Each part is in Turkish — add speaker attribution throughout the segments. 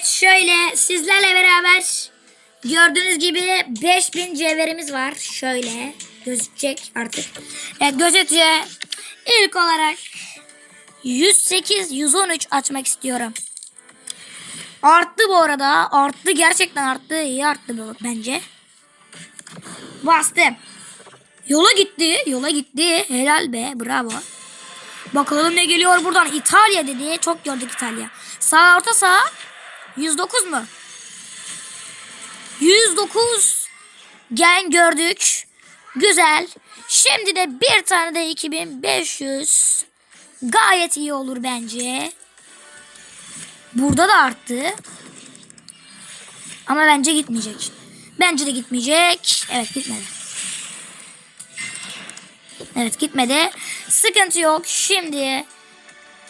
Speaker 1: Evet şöyle sizlerle beraber gördüğünüz gibi 5000 cevherimiz var. Şöyle gözükecek artık. Evet gözükecek. İlk olarak 108 113 açmak istiyorum. Arttı bu arada. Arttı gerçekten arttı. İyi arttı bu bence. Bastım. Yola gitti. Yola gitti. Helal be. Bravo. Bakalım ne geliyor buradan. İtalya dedi. Çok gördük İtalya. Sağ orta sağ. 109 mu? 109 gen gördük. Güzel. Şimdi de bir tane de 2500. Gayet iyi olur bence. Burada da arttı. Ama bence gitmeyecek. Bence de gitmeyecek. Evet gitmedi. Evet gitmedi. Sıkıntı yok. Şimdi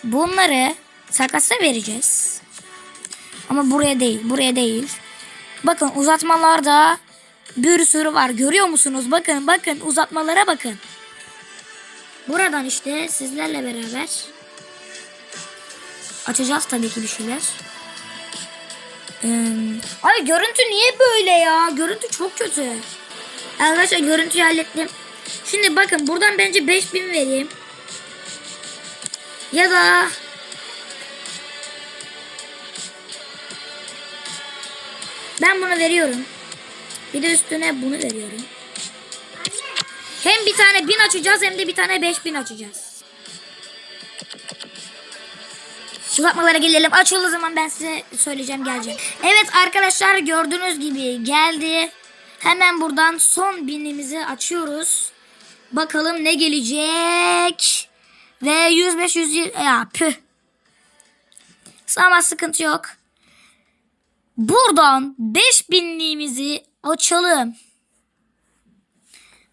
Speaker 1: bunları takasa vereceğiz. Ama buraya değil. Buraya değil. Bakın uzatmalarda bir sürü var. Görüyor musunuz? Bakın bakın uzatmalara bakın. Buradan işte sizlerle beraber açacağız tabii ki bir şeyler. Ee, ay görüntü niye böyle ya? Görüntü çok kötü. Arkadaşlar görüntüyü hallettim. Şimdi bakın buradan bence 5000 vereyim. Ya da ben bunu veriyorum. Bir de üstüne bunu veriyorum. Hem bir tane 1000 açacağız hem de bir tane 5000 açacağız. Uzatmalara gelelim. Açıldığı zaman ben size söyleyeceğim gelecek. Evet arkadaşlar gördüğünüz gibi geldi. Hemen buradan son binimizi açıyoruz. Bakalım ne gelecek. Ve 105 100 ya püh. Ama sıkıntı yok. Buradan 5000'liğimizi açalım.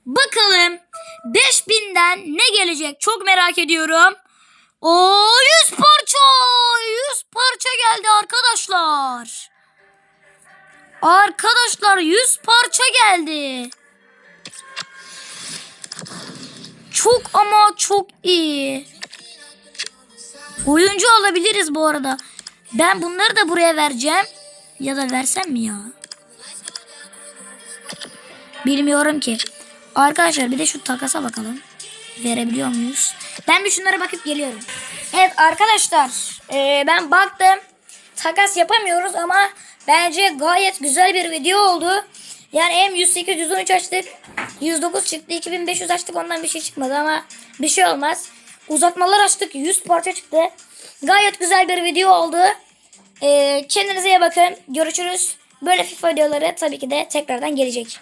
Speaker 1: Bakalım 5000'den ne gelecek çok merak ediyorum. O 100 parça 100 parça geldi arkadaşlar. Arkadaşlar 100 parça geldi. Çok ama çok iyi. Oyuncu alabiliriz bu arada. Ben bunları da buraya vereceğim. Ya da versem mi ya? Bilmiyorum ki. Arkadaşlar bir de şu takasa bakalım. Verebiliyor muyuz? Ben bir şunlara bakıp geliyorum. Evet arkadaşlar. eee, ben baktım. Takas yapamıyoruz ama bence gayet güzel bir video oldu. Yani hem 108 113 açtık. 109 çıktı. 2500 açtık. Ondan bir şey çıkmadı ama bir şey olmaz. Uzatmalar açtık. 100 parça çıktı. Gayet güzel bir video oldu. Ee, kendinize iyi bakın. Görüşürüz. Böyle FIFA videoları tabii ki de tekrardan gelecek.